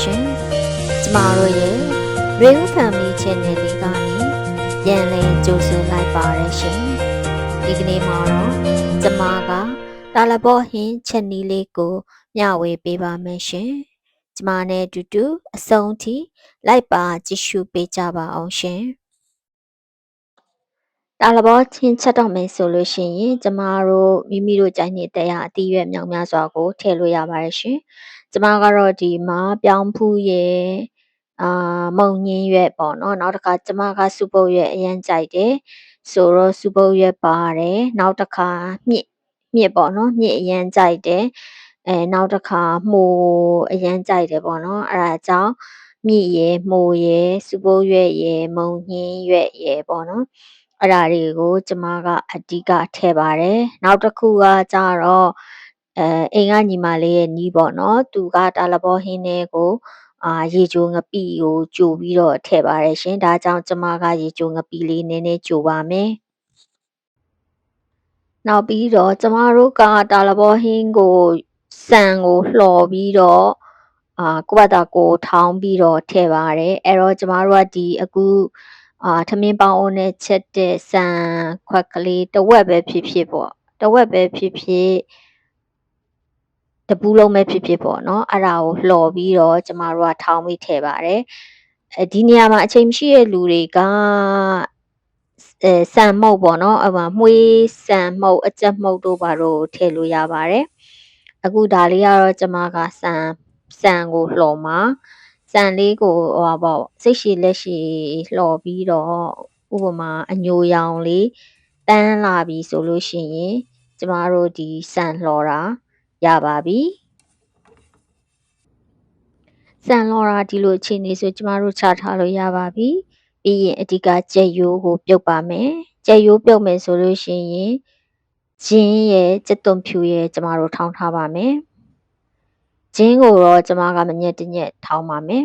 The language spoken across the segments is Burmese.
ရှင်။ကျမတို့ရဲ့ Real Family Channel လေးကနေပြန်လည်ကြိုဆိုလိုက်ပါရရှင်။ဒီကနေ့မှာတော့ကျမကတာလဘောဟင်းချက်နီးလေးကိုမျှဝေပေးပါမယ်ရှင်။ကျမနဲ့အတူတူအဆုံးထိလိုက်ပါကြည့်ရှုပေးကြပါအောင်ရှင်။တာလဘောချင်းချက်တော့မယ်ဆိုလို့ရှိရင်ကျမတို့မိမိတို့ကြိုက်နေတဲ့ရာအတီးရွက်မြောင်များစွာကိုထည့်လို့ရပါတယ်ရှင်။ ကျမကတော့ဒီမှာပြောင်းဖူးရဲ့အာမုံညင်းရွက်ပေါ့နော်နောက်တစ်ခါကျမကစူပုတ်ရွက်အရင်ကြိုက်တယ်ဆိုတော့စူပုတ်ရွက်ပါတယ်နောက်တစ်ခါမြင့်မြင့်ပေါ့နော်မြင့်အရင်ကြိုက်တယ်အဲနောက်တစ်ခါမှိုအရင်ကြိုက်တယ်ပေါ့နော်အဲဒါကြောင့်မြင့်ရယ်မှိုရယ်စူပုတ်ရွက်ရယ်မုံညင်းရွက်ရယ်ပေါ့နော်အဲ့ဒါတွေကို ကျမကအဓိကထည့်ပါတယ်နောက်တစ်ခုကကြတော့ အဲအိမ်ကညီမလေးရဲ့နီးပေါ့နော်သူကတာလဘောဟင်းလေးကိုအာရေချိုငပိကိုကြိုပြီးတော့ထည့်ပါတယ်ရှင်ဒါကြောင့်ကျမကရေချိုငပိလေးနည်းနည်းကြိုပါမယ်နောက်ပြီးတော့ကျမတို့ကတာလဘောဟင်းကိုစံကိုလှော်ပြီးတော့အာကိုယ့်ဘာသာကိုထောင်းပြီးတော့ထည့်ပါတယ်အဲ့တော့ကျမတို့ကဒီအခုအာထမင်းပေါင်းအိုးနဲ့ချက်တဲ့စံခွက်ကလေးတဝက်ပဲဖြစ်ဖြစ်ပေါ့တဝက်ပဲဖြစ်ဖြစ် တပူးလုံးပဲဖြစ်ဖြစ်ပေါ့နော်အဲ့ဒါကိုလှော်ပြီးတော့ကျမတို့ကထောင်းပြီးထည့်ပါတယ်အဲဒီနေရာမှာအချိန်မရှိတဲ့လူတွေကအဲစံမှုတ်ပေါ့နော်အမှမွေးစံမှုတ်အကြက်မှုတ်တို့ဘာတို့ထည့်လို့ရပါတယ်အခုဒါလေးကတော့ကျမကစံစံကိုလှော်မှာစံလေးကိုဟိုပါပေါ့စိတ်ရှိလက်ရှိလှော်ပြီးတော့ဥပမာအညိုရောင်လေးတန်းလာပြီဆိုလို့ရှိရင်ကျမတို့ဒီစံလှော်တာ ရပါပြီစံလော်ရာဒီလိုအခြေအနေဆိုကျမတို့ချထားလို့ရပါပြီပြီးရင်အဓိကကြက်ရိုးကိုပြုတ်ပါမယ်ကြက်ရိုးပြုတ်မယ်ဆိုလို့ရှိရင်ဂျင်းရဲ့ကြက်သွန်ဖြူရဲ့ကျမတို့ထောင်းထားပါမယ်ဂျင်းကိုတော့ကျမကမညက်တညက်ထောင်းပါမယ်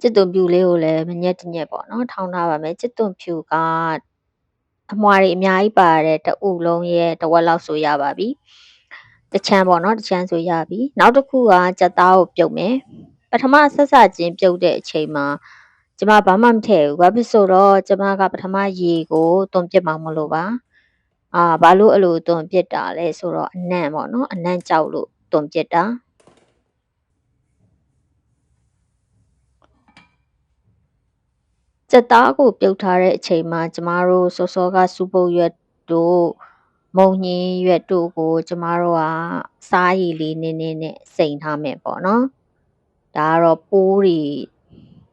ကျက်သွန်ဖြူလေးကိုလည်းမညက်တညက်ပေါ့နော်ထောင်းထားပါမယ်ကျက်သွန်ဖြူက အမွာတွေအများကြီးပါတဲ့တအုပ်လုံးရဲ့တဝက်လောက်ဆိုရပါပြီတချမ်းပေါ့နော်တချမ်းဆိုရပြီနောက်တစ်ခုကကြက်သားကိုပြုတ်မယ်ပထမဆက်စချင်းပြုတ်တဲ့အချိန်မှာကျမဘာမှမထည့်ဘူးဘာဖြစ်ဆိုတော့ကျမကပထမရေကိုတွန်ပစ်မှာမလို့ပါအာဘာလို့အဲ့လိုတွန်ပစ်တာလဲဆိုတော့အနံ့ပေါ့နော်အနံ့ကြောက်လို့တွန်ပစ်တာ စက်သားကိုပြုတ်ထားတဲ့အချိန်မှာကျမတို့စောစောကစူပုတ်ရွက်တို့မုံညင်းရွက်တို့ကို ကျမတို့ကစားရည်လေးနည်းနည်းနဲ့စိန်ထားမယ်ပေါ့နော်ဒါကတော့ပိုးတွေ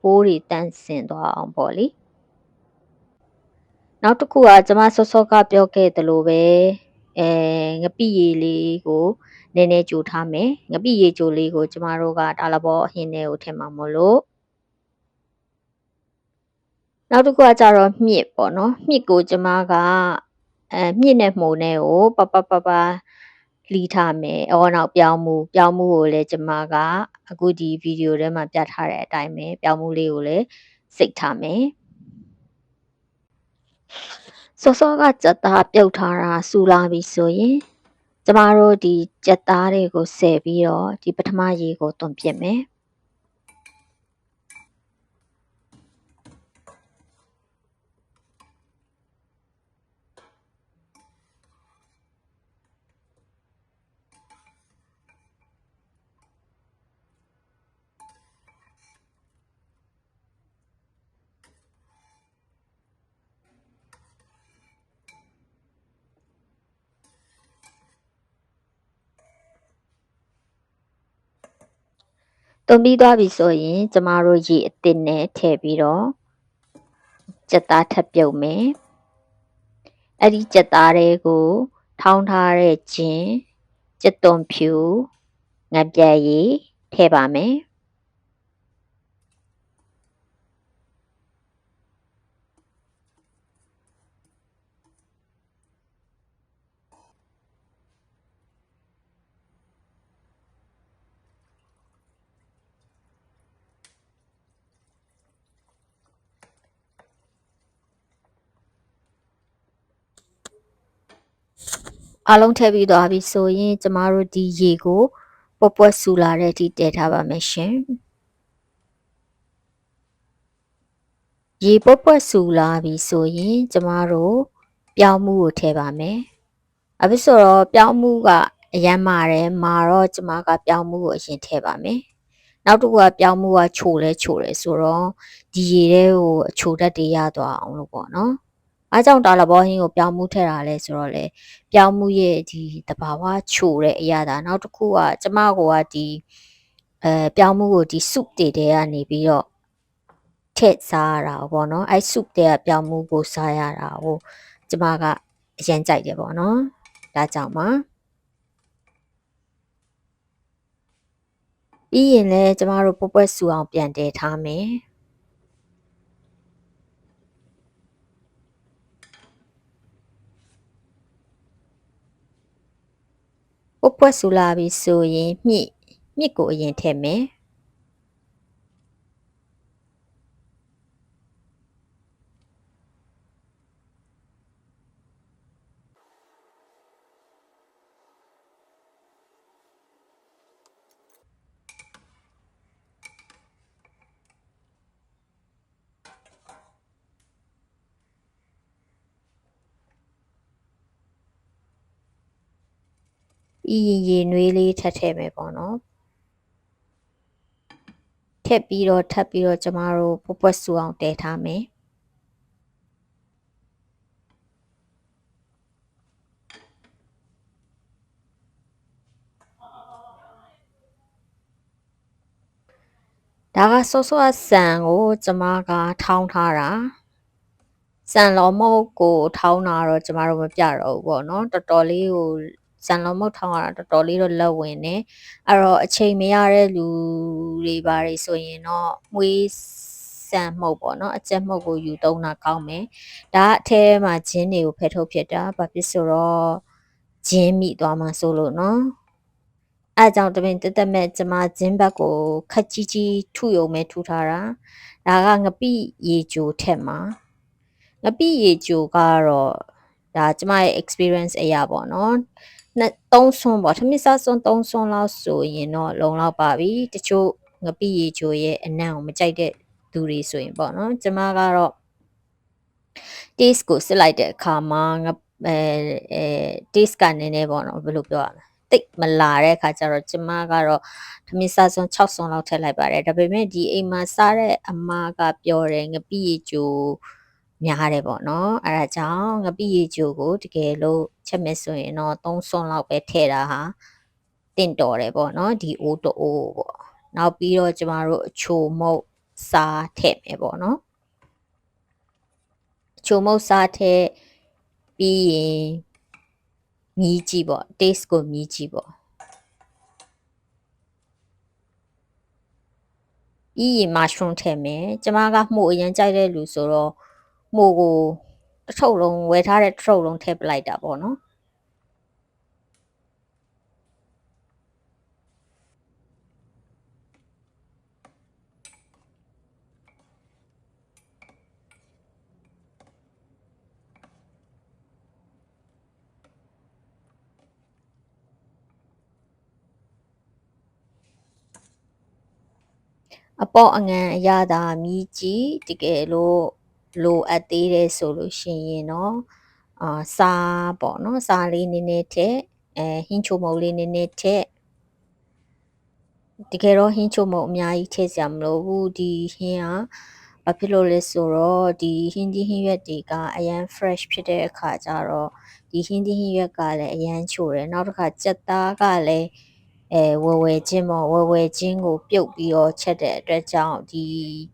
ပိုးတွေတန့်စင်သွားအောင်ပေါ့လေနောက်တစ်ခုကကျမစောစောကပြောခဲ့သလိုပဲအဲငပိရည်လေးကိုနည်းနည်းကြိုထားမယ်ငပိရည်ကြိုလေးကို ကျမတို့ကတာလဘောအဟင်းထဲကိုထည့်မှာမလို့ နောက်တစ်ခုကကြတော့မြစ်ပေါ့နော်မြစ်ကိုကျမကအဲမြစ်နဲ့မှုန်နဲ့ကိုပပပပလီထားမယ်။အော်နောက်ပြောင်းမှုပြောင်းမှုကိုလည်းကျမကအခုဒီဗီဒီယိုထဲမှာပြထားတဲ့အတိုင်းပဲပြောင်းမှုလေးကိုလည်းစိတ်ထားမယ်။စောစောကကြက်သားပြုတ်ထားတာစူလာပြီဆိုရင်ကျမတို့ဒီကြက်သားတွေကိုဆယ်ပြီးတော့ဒီပထမရေကိုသွန်ပြစ်မယ်။ သွန်ပြီးသွားပြီဆိုရင် ကျမတို့ရေအသစ်နဲ့ထည့်ပြီးတော့ကြက်သားထပ်ပြုတ်မယ်အဲ့ဒီကြက်သားတွေကို ထောင်းထားတဲ့ဂျင်းကြက်သွန်ဖြူငပြက်ရည်ထည့်ပါမယ် အားလုံးထည့်ပြီးသွားပြီဆိုရင်ကျမတို့ဒီရေကိုပွက်ပွက်ဆူလာတဲ့အထိတည်ထားပါမယ်ရှင်ရေပွက်ပွက်ဆူလာပြီဆိုရင်ကျမတို့ပြောင်းမှုကိုထည့်ပါမယ်အဖြစ်ဆိုတော့ပြောင်းမှုကအရမ်းမာတယ်မာတော့ကျမကပြောင်းမှုကိုအရင်ထည့်ပါမယ်နောက်တစ်ခုကပြောင်းမှုကချိုလဲချိုတယ်ဆိုတော့ဒီရေထဲကိုအချိုတက်တွေရသွားအောင်လို့ပေါ့နော် အားကြောင့်တာလဘောဟင်းကိုပြောင်းမှုထည့်တာလဲဆိုတော့လေပြောင်းမှုရဲ့ဒီတဘာဝချိုတဲ့အရာဒါနောက်တစ်ခုကကျမကဒီအဲပြောင်းမှုကိုဒီစုတွေတဲကနေပြီးတော့ထည့်စားရတာပေါ့နော်အဲစုတဲကပြောင်းမှုကိုစားရတာကိုကျမကအရင်ကြိုက်တယ်ပေါ့နော်ဒါကြောင့်ပါပြီးရင်လည်းကျမတို့ပွက်ပွက်ဆူအောင်ပြန်တည်ထားမယ် ပွက်ပွက်ဆူလာပြီဆိုရင်မြစ်မြစ်ကိုအရင်ထည့်မယ် ပြီးရင်ရေနွေးလေးထပ်ထည့်မယ်ပေါ့နော်ထည့်ပြီးတော့ထပ်ပြီးတော့ကျမတို့ပွက်ပွက်ဆူအောင်တည်ထားမယ်ဒါကဆော့ဆော့ဆန်ကိုကျမကထောင်းထားတာဆန်လော်မုတ်ကိုထောင်းတာတော့ကျမတို့မပြတော့ဘူးပေါ့နော်တော်တော်လေးကို ဇန်လုံးမုတ်ထောင်းရတာတော်တော်လေးတော့လက်ဝင်နေအဲ့တော့အချိန်မရတဲ့လူတွေပါတွေဆိုရင်တော့မွေးဆန်မှုတ်ပေါ့နော်အကျက်မှုတ်ကိုယူသုံးတာကောင်းမယ်ဒါအထဲမှာဂျင်းတွေကိုဖယ်ထုတ်ဖြစ်တာဘာဖြစ်ဆိုတော့ဂျင်းမိသွားမှာဆိုလို့နော်အဲကြောင့်တပင်တက်တက်မဲ့ကျမဂျင်းဘက်ကိုခက်ကြီးကြီးထုယုံမဲ့ထူထားတာဒါကငပိရေကြိုထက်မှာငပိရေကြိုကတော့ဒါကျမရဲ့ experience အရာပေါ့နော် နှစ်သုံးဆွန်းပေါ့ထမင်းစားဆွန်းသုံးဆွန်းလောက်ဆိုရင်တော့လုံလောက်ပါပြီတချို့ငပိရေချိုရဲ့အနံ့ကိုမကြိုက်တဲ့သူတွေဆိုရင်ပေါ့နော်ကျမကတော့ taste ကိုစစ်လိုက်တဲ့အခါမှာငအဲအဲ taste ကနည်းနည်းပေါ့နော်ဘယ်လိုပြောရမလဲတိတ်မလာတဲ့အခါကျတော့ကျမကတော့ထမင်းစားစွန်း6စွန်းလောက်ထည့်လိုက်ပါတယ်ဒါပေမဲ့ဒီအိမ်မှာစားတဲ့အမကပြောတယ်ငပိရေချို များတယ်ပေါ့နော်အဲဒါကြောင့်ငပိရေချိုကိုတကယ်လို့ချက်မယ်ဆိုရင်တော့3စွန်းလောက်ပဲထည့်တာဟာတင့်တော်တယ်ပေါ့နော်ဒီအိုးတအိုးပေါ့နောက်ပြီးတော့ကျမတို့အချိုမုတ်စားထည့်မယ်ပေါ့နော်အချိုမုတ်စားထည့်ပြီးရင်မြည်ကြည့်ပေါ့ taste ကိုမြည်ကြည့်ပေါ့ပြီးရင် mushroom ထည့်မယ်ကျမကမှုအရင်ကြိုက်တဲ့လူဆိုတော့ မှုကိုတစ်ထုပ်လုံးဝယ်ထားတဲ့တစ်ထုပ်လုံးထည့်ပလိုက်တာပေါ့နော်အပေါ့အငံအရသာမြည်ကြည့်တကယ်လို့ လိုအပ်သေးတယ်ဆိုလို့ရှိရင်တော့အာစားပေါ့နော်စားလေးနည်းနည်းထည့်အဲဟင်းချိုမုံလေးနည်းနည်းထည့်တကယ်တော့ဟင်းချိုမုံအများကြီးထည့်စရာမလိုဘူးဒီဟင်းကဘာဖြစ်လို့လဲဆိုတော့ဒီဟင်းဒီဟင်းရွက်တွေကအရန် fresh ဖြစ်တဲ့အခါကျတော့ဒီဟင်းဒီဟင်းရွက်ကလည်းအရန်ချိုတယ်နောက်တစ်ခါကြက်သားကလည်းအဲဝယ်ဝယ်ချင်းပေါ့ဝယ်ဝယ်ချင်းကိုပြုတ်ပြီးတော့ချက်တဲ့အတွက်ကြောင့်ဒီ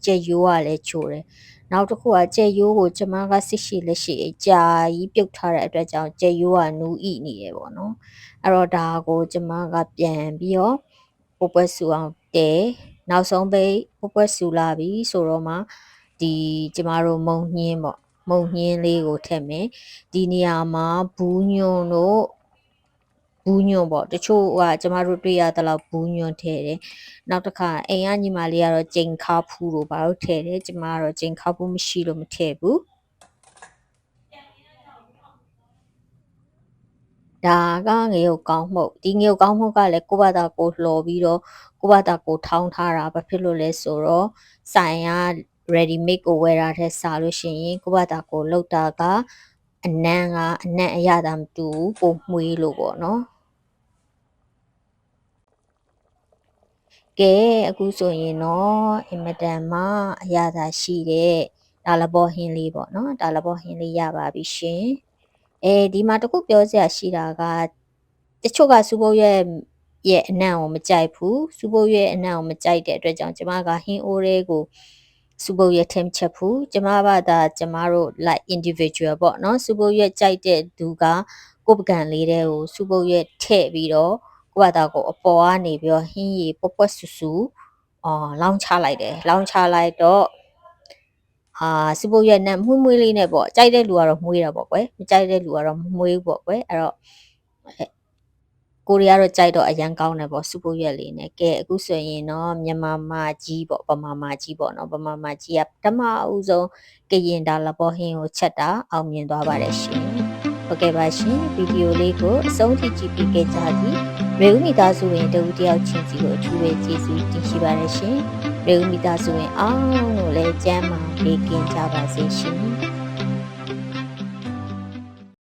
ကြက်ရိုးကလည်းချိုတယ် နောက်တစ်ခုကကြက်ရိုးကိုကျမကစစ်ရှိလက်ရှိအကြာကြီးပြုတ်ထားတဲ့အတွက်ကြောင့်ကြက်ရိုးကနူးဣနေတယ်ပေါ့နော်အဲ့တော့ဒါကိုကျမကပြန်ပြီးတော့ပုပ်ပွဲဆူအောင်တဲနောက်ဆုံးပိတ်ပုပ်ပွဲဆူလာပြီဆိုတော့မှဒီကျမတို့မုံညင်းပေါ့မုံညင်းလေးကိုထည့်မယ်ဒီနေရာမှာဘူးညွန့်တို့ ဘူးညွန့်ပေါ့တချို့ကကျမတို့တွေ့ရတဲ့လောက်ဘူးညွန့်ထည့်တယ်နောက်တစ်ခါအိမ်ကညီမလေးကတော့ကျိန်ခါဖူးတို့ဘာလို့ထည့်တယ်ကျမကတော့ကျိန်ခါဖူးမရှိလို့မထည့်ဘူးဒါကငရုတ်ကောင်းမှုတ်ဒီငရုတ်ကောင်းမှုတ်ကလည်းကိုယ့်ဘာသာကိုလှော်ပြီးတော့ကိုယ့်ဘာသာကိုထောင်းထားတာဘာဖြစ်လို့လဲဆိုတော့ဆိုင်က ready made ကိုဝယ်တာတဲ့စားလို့ရှိရင်ကိုယ့်ဘာသာကိုလှုပ်တာက အနံ့ကအနံ့အရသာမတူဘူးပိုမှွေးလို့ပေါ့နော်ကဲအခုဆိုရင်တော့အင်မတန်မှအရသာရှိတဲ့ဒါလဘောဟင်းလေးပေါ့နော်ဒါလဘောဟင်းလေးရပါပြီရှင်အဲဒီမှာတခုပြောစရာရှိတာကတချို့ကစူပုတ်ရဲ့ရဲ့အနံ့ကိုမကြိုက်ဘူးစူပုတ်ရဲ့အနံ့ကိုမကြိုက်တဲ့အတွက်ကြောင့်ကျမကဟင်းအိုးလေးကို စူပုတ်ရဲ့ထင်းချက်ဘူးကျမဘာသာကျမတို့ like individual ပေါ့နော်စူပုတ်ရဲ့ကြိုက်တဲ့သူကကိုယ်ပကံလေးတဲ့ကိုစူပုတ်ရဲ့ထည့်ပြီးတော့ကိုယ့်ဘာသာကိုအပေါ်ကနေပြီးတော့ဟင်းရီပွက်ပွက်ဆူဆူအော်လောင်းချလိုက်တယ်လောင်းချလိုက်တော့အာစပုတ်ရက်နဲ့မှုမွေးလေးနဲ့ပေါ့ကြိုက်တဲ့လူကတော့မွေးတာပေါ့ကွယ်မကြိုက်တဲ့လူကတော့မမွေးဘူးပေါ့ကွယ်အဲ့တော့ ကိုရီးယားတော့ကြိုက်တော့အရန်ကောင်းတယ်ပေါ့စပုတ်ရက်လေးနဲ့ကဲအခုဆိုရင်တော့မြန်မာမာကြီးပေါ့ဗမာမာကြီးပေါ့နော်ဗမာမာကြီးကပထမအဦးဆုံးကရင်ဒါလဘောဟင်းကိုချက်တာအောင်မြင်သွားပါတယ်ရှင်ဟုတ်ကဲ့ပါရှင်ဗီဒီယိုလေးကိုအဆုံးထိကြည့်ပြီးကြကြသည်ရေဦးမိသားစုဝင်တဦးတယောက်ချင်းစီကိုအထူးပဲကျေးဇူးတင်ရှိပါတယ်ရှင်ရေဦးမိသားစုဝင်အားလုံးကိုလည်းကျမ်းမာပေးကင်ကြပါစေရှင်